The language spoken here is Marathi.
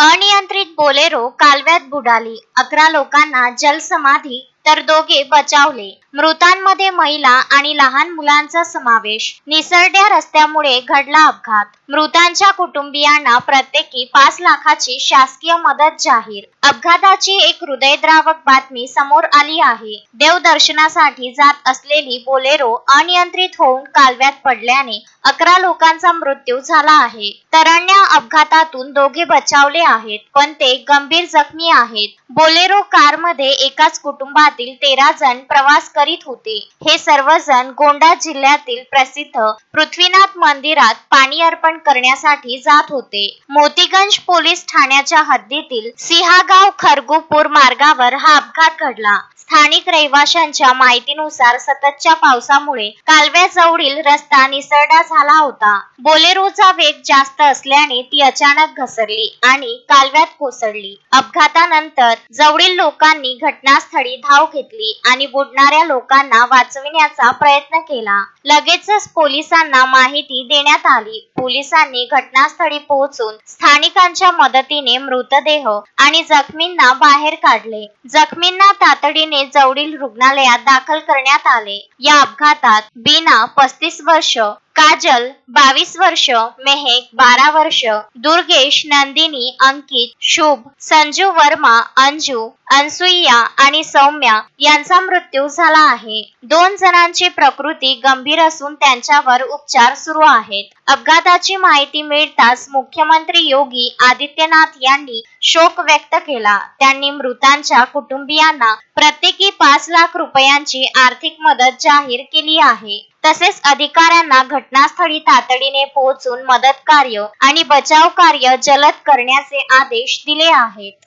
अनियंत्रित बोलेरो कालव्यात बुडाली. अकरा लोकांना जलसमाधी तर दोघे बचावले. मृतांमध्ये महिला आणि लहान मुलांचा समावेश निसरड्या रस्त्यामुळे घडला अपघात. मृतांच्या कुटुंबियांना प्रत्येकी पाच लाखाची शासकीय मदत जाहीर. अपघाताची एक हृदयद्रावक बातमी समोर आली आहे. देवदर्शनासाठी जात असलेली बोलेरो अनियंत्रित होऊन कालव्यात पडल्याने अकरा लोकांचा मृत्यू झाला आहे. तरण्या अपघातातून दोघे बचावले आहेत पण ते गंभीर जखमी आहेत. बोलेरो कारमध्ये एकाच कुटुंबातील तेरा जण प्रवास करीत होते. हे सर्वजण गोंडा जिल्ह्यातील प्रसिद्ध पृथ्वीनाथ मंदिरात पाणी अर्पण करण्यासाठी जात होते. मोतीगंज पोलीस ठाण्याच्या हद्दीतील सिहागाव खरगुपूर मार्गावर हा अपघात घडला. स्थानिक रहिवाशांच्या माहितीनुसार सततच्या पावसामुळे कालव्याजवळील रस्ता निसरडा झाला होता. बोलेरोचा वेग जास्त असल्याने ती अचानक घसरली आणि कालव्यात कोसळली. अपघातानंतर जवळील लोकांनी घटनास्थळी धाव घेतली आणि बुडणाऱ्या लोकांना वाचविण्याचा प्रयत्न केला. लगेचच पोलिसांना माहिती देण्यात आली. पोलिसांनी घटनास्थळी पोहोचून स्थानिकांच्या मदतीने मृतदेह आणि जखमींना बाहेर काढले. जखमींना तातडीने जवळील रुग्णालयात दाखल करण्यात आले. या अपघातात बीना पस्तीस वर्ष काजल बावीस वर्ष मेहेक बारा वर्ष दुर्गेश नंदिनी अंकित शुभ संजू वर्मा अंजू अनसुईया आणि सौम्या यांचा मृत्यू झाला आहे. दोन जणांची प्रकृती गंभीर असून त्यांच्यावर उपचार सुरू आहेत. अपघाताची माहिती मिळताच मुख्यमंत्री योगी आदित्यनाथ यांनी शोक व्यक्त केला. त्यांनी मृतांच्या कुटुंबियांना प्रत्येकी पाच लाख रुपयांची आर्थिक मदत जाहीर केली आहे. तसेच अधिकाऱ्यांना घटनास्थळी तातडीने पोहोचून मदत कार्य आणि बचाव कार्य जलद करण्याचे आदेश दिले आहेत.